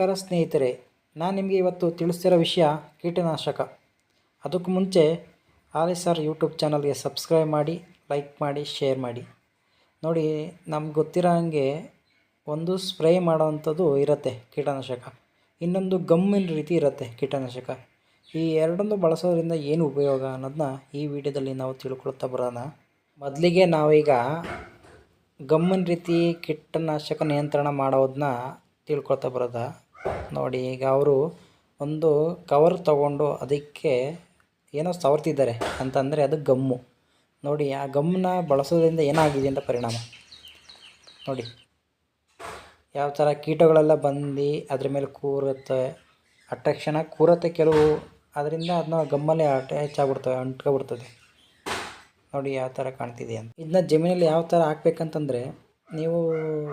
ನಮಸ್ಕಾರ ಸ್ನೇಹಿತರೆ, ನಾನು ನಿಮಗೆ ಇವತ್ತು ತಿಳಿಸ್ತಿರೋ ವಿಷಯ ಕೀಟನಾಶಕ. ಅದಕ್ಕೂ ಮುಂಚೆ ಆರ್ ಎಸ್ ಆರ್ ಯೂಟ್ಯೂಬ್ ಚಾನಲ್ಗೆ ಸಬ್ಸ್ಕ್ರೈಬ್ ಮಾಡಿ, ಲೈಕ್ ಮಾಡಿ, ಶೇರ್ ಮಾಡಿ. ನೋಡಿ, ನಮ್ಗೆ ಗೊತ್ತಿರೋ ಹಾಗೆ ಒಂದು ಸ್ಪ್ರೇ ಮಾಡೋವಂಥದ್ದು ಇರುತ್ತೆ ಕೀಟನಾಶಕ. ಇನ್ನೊಂದು ಗಮ್ಮಿನ ರೀತಿ ಇರುತ್ತೆ ಕೀಟನಾಶಕ. ಈ ಎರಡನ್ನು ಬಳಸೋದ್ರಿಂದ ಏನು ಉಪಯೋಗ ಅನ್ನೋದನ್ನ ಈ ವಿಡಿಯೋದಲ್ಲಿ ನಾವು ತಿಳ್ಕೊಳ್ತಾ ಬರೋಣ. ಮೊದಲಿಗೆ ನಾವೀಗ ಗಮ್ಮಿನ ರೀತಿ ಕೀಟನಾಶಕ ನಿಯಂತ್ರಣ ಮಾಡೋದನ್ನ ತಿಳ್ಕೊಳ್ತಾ ಬರೋದ? ನೋಡಿ, ಈಗ ಅವರು ಒಂದು ಕವರ್ ತಗೊಂಡು ಅದಕ್ಕೆ ಏನೋ ಸವರ್ತಿದ್ದಾರೆ ಅಂತಂದರೆ ಅದು ಗಮ್ಮು. ನೋಡಿ, ಆ ಗಮ್ಮನ್ನ ಬಳಸೋದ್ರಿಂದ ಏನಾಗಿದೆ ಅಂತ ಪರಿಣಾಮ. ನೋಡಿ, ಯಾವ ಥರ ಕೀಟಗಳೆಲ್ಲ ಬಂದು ಅದ್ರ ಮೇಲೆ ಕೂರುತ್ತೆ ಅಟ್ರಾಕ್ಷನಾಗಿ ಕೂರುತ್ತೆ ಕೆಲವು ಅದರಿಂದ ಅದನ್ನ ಗಮ್ಮಲ್ಲೇ ಅಟ್ಯಾಚ್ ಆಗ್ಬಿಡ್ತವೆ ಅಂಟ್ಕೊಬಿಡ್ತದೆ. ನೋಡಿ, ಯಾವ ಥರ ಕಾಣ್ತಿದೆ ಅಂತ. ಇದನ್ನ ಜಮೀನಲ್ಲಿ ಯಾವ ಥರ ಹಾಕ್ಬೇಕಂತಂದರೆ ನೀವು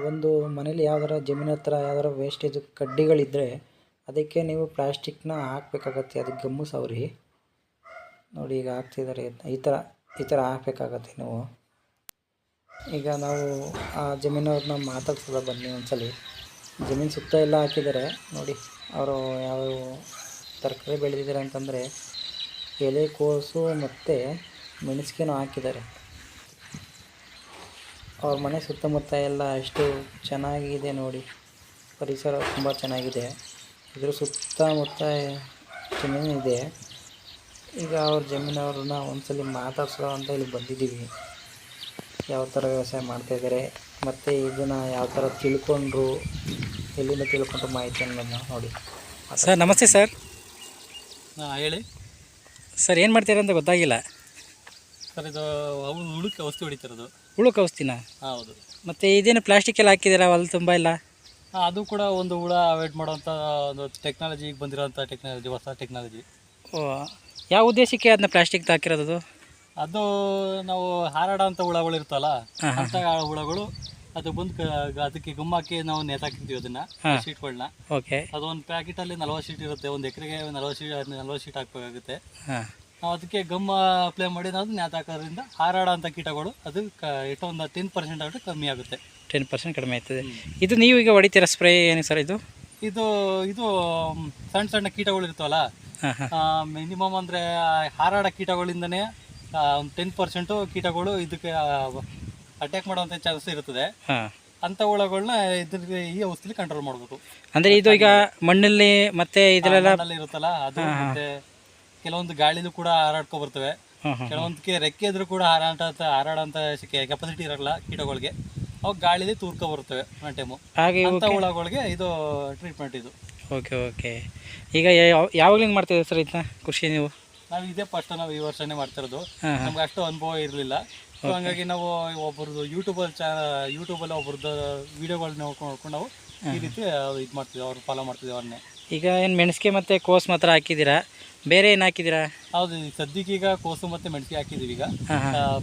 ಒಂದು ಮನೇಲಿ ಯಾವ್ದಾರ ಜಮೀನು ಹತ್ರ ಯಾವ್ದಾರ ವೇಸ್ಟೇಜ್ ಕಡ್ಡಿಗಳಿದ್ದರೆ ಅದಕ್ಕೆ ನೀವು ಪ್ಲಾಸ್ಟಿಕ್ನ ಹಾಕ್ಬೇಕಾಗತ್ತೆ, ಅದು ಗಮ್ಮು ಸವರಿ. ನೋಡಿ ಈಗ ಹಾಕ್ತಿದ್ದಾರೆ ಈ ಥರ ಈ ಥರ ಹಾಕ್ಬೇಕಾಗತ್ತೆ ನೀವು. ಈಗ ನಾವು ಆ ಜಮೀನವ್ರನ್ನ ಮಾತಾಡ್ಸೋದ ಬನ್ನಿ ಒಂದ್ಸಲಿ. ಜಮೀನು ಸುತ್ತ ಎಲ್ಲ ಹಾಕಿದ್ದಾರೆ ನೋಡಿ ಅವರು ಯಾವ ತರಕಾರಿ ಬೆಳೆದಿದ್ದಾರೆ ಅಂತಂದರೆ ಎಲೆಕೋಸು ಮತ್ತು ಮೆಣಸಿಗೆನೂ ಹಾಕಿದ್ದಾರೆ ಅವ್ರ ಮನೆ ಸುತ್ತಮುತ್ತ ಎಲ್ಲ ಎಷ್ಟು ಚೆನ್ನಾಗಿದೆ ನೋಡಿ. ಪರಿಸರ ತುಂಬ ಚೆನ್ನಾಗಿದೆ. ಇದ್ರ ಸುತ್ತಮುತ್ತ ಜಮೀನು ಇದೆ. ಈಗ ಅವ್ರ ಜಮೀನವ್ರನ್ನ ಒಂದ್ಸಲಿ ಮಾತಾಡ್ಸೋ ಅಂತ ಇಲ್ಲಿ ಬಂದಿದ್ದೀವಿ. ಯಾವ ಥರ ವ್ಯವಸಾಯ ಮಾಡ್ತಾಯಿದ್ದಾರೆ ಮತ್ತು ಇದನ್ನು ಯಾವ ಥರ ತಿಳ್ಕೊಂಡ್ರು ಎಲ್ಲಿಂದ ತಿಳ್ಕೊಂಡ್ರು ಮಾಹಿತಿ ಅನ್ನೋದನ್ನ ನೋಡಿ. ಸರ್ ನಮಸ್ತೆ ಸರ್. ಹಾಂ ಹೇಳಿ. ಸರ್ ಏನು ಮಾಡ್ತೀರಾ ಅಂತ ಗೊತ್ತಾಗಿಲ್ಲ. ಸರ್ ಇದು ಅವು ಉಳುಕ್ಕೆ ಔಷಧಿ ಹೊಡಿತಿರೋದು ಔಷಧಿನ? ಹೌದು. ಮತ್ತೆ ಇದೇನು ಪ್ಲಾಸ್ಟಿಕ್ ಎಲ್ಲ ಹಾಕಿದ್ದೀರಾ ಅಲ್ಲಿ ತುಂಬ ಇಲ್ಲ ಹಾಂ ಅದು ಕೂಡ ಒಂದು ಹುಳ ಅವಾಯ್ಡ್ ಮಾಡೋಂಥ ಒಂದು ಟೆಕ್ನಾಲಜಿ ಈಗ ಬಂದಿರೋಂಥ ಟೆಕ್ನಾಲಜಿ ಹೊಸ ಟೆಕ್ನಾಲಜಿ ಓ ಯಾವ ಉದ್ದೇಶಕ್ಕೆ ಅದನ್ನ ಪ್ಲಾಸ್ಟಿಕ್ ಹಾಕಿರೋದು ಅದು? ನಾವು ಹಾರಾಡೋಂಥ ಹುಳಗಳು ಇರ್ತಲ್ಲ ಹಾಂ, ಹಾಂ. ಅಂಥ ಹುಳಗಳು ಅದು ಬಂದು ಕ- ಅದಕ್ಕೆ ಗುಮ್ಮಾಕಿ ನಾವು ನೇತಾಕಿರ್ತೀವಿ ಅದನ್ನ ಹಾಂ. ಶೀಟ್ಗಳನ್ನ ಓಕೆ. ಅದು ಒಂದು ಪ್ಯಾಕೆಟಲ್ಲಿ ನಲ್ವತ್ತು ಶೀಟ್ ಇರುತ್ತೆ ಒಂದು ಎಕರೆಗೆ ನಲ್ವತ್ತು ಶೀಟ್ ನಲ್ವತ್ತು ಶೀಟ್ ಹಾಕಬೇಕಾಗುತ್ತೆ. ಹಾಂ. ನಾವು ಅದಕ್ಕೆ ಗಮ್ಮ ಅಪ್ಲೈ ಮಾಡಿ ನಾವು ನೇತಾಕೋದ್ರಿಂದ ಹಾರಾಡೋ ಅಂತ ಕೀಟಗಳು ಅದು ಕ ಎಷ್ಟೋ ಒಂದು ಟೆನ್ ಪರ್ಸೆಂಟ್ ಆಗಿ ಕಮ್ಮಿ ಆಗುತ್ತೆ. ಟೆನ್ ಪರ್ಸೆಂಟ್ ಕಡಿಮೆ ಆಯ್ತದೆ. ಇದು ನೀವು ಈಗ ಹೊಡಿತೀರಾ ಸ್ಪ್ರೇ ಏನು ಸರ್ ಇದು? ಇದು ಇದು ಸಣ್ಣ ಸಣ್ಣ ಕೀಟಗಳು ಇರ್ತವಲ್ಲ ಮಿನಿಮಮ್ ಅಂದರೆ ಹಾರಾಡ ಕೀಟಗಳಿಂದನೇ ಒಂದು ಟೆನ್ ಪರ್ಸೆಂಟು ಕೀಟಗಳು ಇದಕ್ಕೆ ಅಟ್ಯಾಕ್ ಮಾಡುವಂತ ಚಾನ್ಸ್ ಇರ್ತದೆ ಅಂತ ಹುಳಗಳನ್ನ ಇದ್ರ ಈ ಔಷಧಿ ಕಂಟ್ರೋಲ್ ಮಾಡಬೇಕು ಅಂದರೆ ಇದು ಈಗ ಮಣ್ಣಲ್ಲಿ ಮತ್ತೆ ಇದರಲ್ಲ ಮಣ್ಣಲ್ಲಿ ಇರುತ್ತಲ್ಲ ಅದು ಮತ್ತೆ ಕೆಲವೊಂದು ಗಾಳಿಲೂ ಕೂಡ ಹಾರಾಡ್ಕೊ ಬರ್ತವೆ. ಕೆಲವೊಂದು ಕೆಲವೊಂದಕ್ಕೆ ರೆಕ್ಕೆ ಇದ್ರೂ ಕೂಡ ಹಾರಾಟ ಹಾರಾಡೋಂಥ ಕೆಪಾಸಿಟಿ ಇರಲ್ಲ ಕೀಟಗಳಿಗೆ. ಅವು ಗಾಳಿಲಿ ತೂರ್ಕೊ ಬರ್ತವೆ ಒನ್ ಟೈಮು ಹಾಗೆ ಅಂತ ಹುಳಗಳಿಗೆ ಇದು ಟ್ರೀಟ್ಮೆಂಟ್ ಇದು. Okay okay. ಈಗ ಯಾವಾಗ್ಲಿಂಗ್ ಮಾಡ್ತೀವಿ ಸರ್ ಇದನ್ನ ಕೃಷಿ ನೀವು? ನಾವು ಇದೇ ಫಸ್ಟ್ ನಾವು ಈ ವರ್ಷನೇ ಮಾಡ್ತಿರೋದು ನಮ್ಗೆ ಅಷ್ಟು ಅನುಭವ ಇರಲಿಲ್ಲ. ಸೊ ಹಂಗಾಗಿ ನಾವು ಒಬ್ಬರದ್ದು ಯೂಟ್ಯೂಬಲ್ಲಿ ಚಾ ಯೂಟ್ಯೂಬಲ್ಲಿ ಒಬ್ಬರದ್ದು ವೀಡಿಯೋಗಳನ್ನ ನೋಡ್ಕೊಂಡು ನೋಡ್ಕೊಂಡು ನಾವು ಈ ರೀತಿ ಇದು ಮಾಡ್ತೀವಿ ಅವ್ರು ಫಾಲೋ ಮಾಡ್ತೀವಿ ಅವ್ರನ್ನೇ ಈಗ ಏನು ಮೆಣಸಿಗೆ ಮತ್ತು ಕೋಸು ಮಾತ್ರ ಹಾಕಿದ್ದೀರಾ? ಬೇರೆ ಏನು ಹಾಕಿದ್ದೀರಾ? ಹೌದು ಈಗ ಸದ್ಯಕ್ಕೆ ಈಗ ಕೋಸು ಮತ್ತು ಮೆಣಸಿಗೆ ಹಾಕಿದ್ದೀವಿ ಈಗ.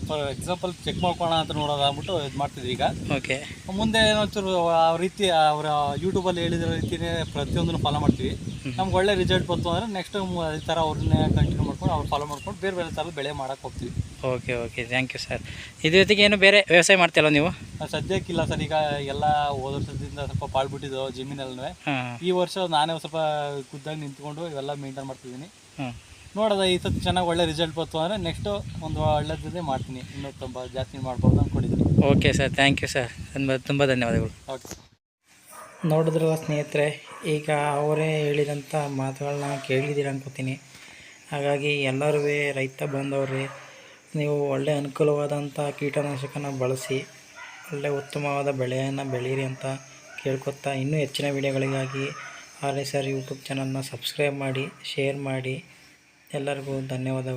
ಫಾರ್ ಎಕ್ಸಾಂಪಲ್ ಚೆಕ್ ಮಾಡ್ಕೊಳ್ಳೋಣ ಅಂತ ನೋಡೋದು ಅಂದ್ಬಿಟ್ಟು ಇದು ಮಾಡ್ತಿದ್ವಿ ಈಗ. ಓಕೆ ಮುಂದೆ ಏನೊಂಚೂರು ಆ ರೀತಿ ಅವರ ಯೂಟ್ಯೂಬಲ್ಲಿ ಹೇಳಿದ ರೀತಿಯೇ ಪ್ರತಿಯೊಂದನ್ನು ಫಾಲೋ ಮಾಡ್ತೀವಿ. ನಮ್ಗೆ ಒಳ್ಳೆ ರಿಸಲ್ಟ್ ಬಂತು ಅಂದರೆ ನೆಕ್ಸ್ಟ್ ಈ ಥರ ಅವ್ರನ್ನೇ ಕಂಟಿನ್ಯೂ ಮಾಡ್ಕೊಂಡು ಅವ್ರು ಫಾಲೋ ಮಾಡ್ಕೊಂಡು ಬೇರೆ ಬೇರೆ ಥರದ ಬೆಳೆ ಮಾಡೋಕ್ಕೆ ಹೋಗ್ತೀವಿ. Okay okay. Thank you sir ಇದ್ರ ಜೊತೆಗೆ ಏನು ಬೇರೆ ವ್ಯವಸಾಯ ಮಾಡ್ತಿಲ್ಲ ನೀವು? ಸದ್ಯಕ್ಕಿಲ್ಲ ಸರ್. ಈಗ ಎಲ್ಲ ಹೋದ ವರ್ಷದಿಂದ ಸ್ವಲ್ಪ ಪಾಳ್ಬಿಟ್ಟಿದ್ದು ಜಮೀನಲ್ಲೂ ಈ ವರ್ಷ ನಾನೇ ಸ್ವಲ್ಪ ಖುದ್ದಾಗಿ ನಿಂತ್ಕೊಂಡು ಇವೆಲ್ಲ ಮೇಂಟೈನ್ ಮಾಡ್ತಿದ್ದೀನಿ. ನೋಡೋದ ಈ ಸತಿ ಚೆನ್ನಾಗಿ ಒಳ್ಳೆ ರಿಸಲ್ಟ್ ಬಂತು ಅಂದರೆ ನೆಕ್ಸ್ಟು ಒಂದು ಒಳ್ಳೆದೇ ಮಾಡ್ತೀನಿ. ಇನ್ನೂ ತುಂಬ ಜಾಸ್ತಿ ಮಾಡ್ಬೋದು ಅಂದ್ಕೊಂಡಿದ್ದೀನಿ okay sir thank you sir ತುಂಬ ತುಂಬ ಧನ್ಯವಾದಗಳು. ಓಕೆ ನೋಡಿದ್ರಲ್ಲ ಸ್ನೇಹಿತರೆ ಈಗ ಅವರೇ ಹೇಳಿದಂಥ ಮಾತುಗಳನ್ನ ಕೇಳಿದ್ದೀರ ಅನ್ಕೋತೀನಿ. ಹಾಗಾಗಿ ಎಲ್ಲರೂ ರೈತ ಬಾಂಧವರೇ ನೀವು ಒಳ್ಳೆಯ ಅನುಕೂಲವಾದಂಥ ಕೀಟನಾಶಕನ ಬಳಸಿ ಒಳ್ಳೆಯ ಉತ್ತಮವಾದ ಬೆಳೆಯನ್ನು ಬೆಳೀರಿ ಅಂತ ಕೇಳ್ಕೊತಾ ಇನ್ನೂ ಹೆಚ್ಚಿನ ವಿಡಿಯೋಗಳಿಗಾಗಿ ಆರ್ ಎಸ್ ಆರ್ ಯೂಟ್ಯೂಬ್ ಚಾನಲ್ನ ಸಬ್ಸ್ಕ್ರೈಬ್ ಮಾಡಿ, ಶೇರ್ ಮಾಡಿ. ಎಲ್ಲರಿಗೂ ಧನ್ಯವಾದಗಳು.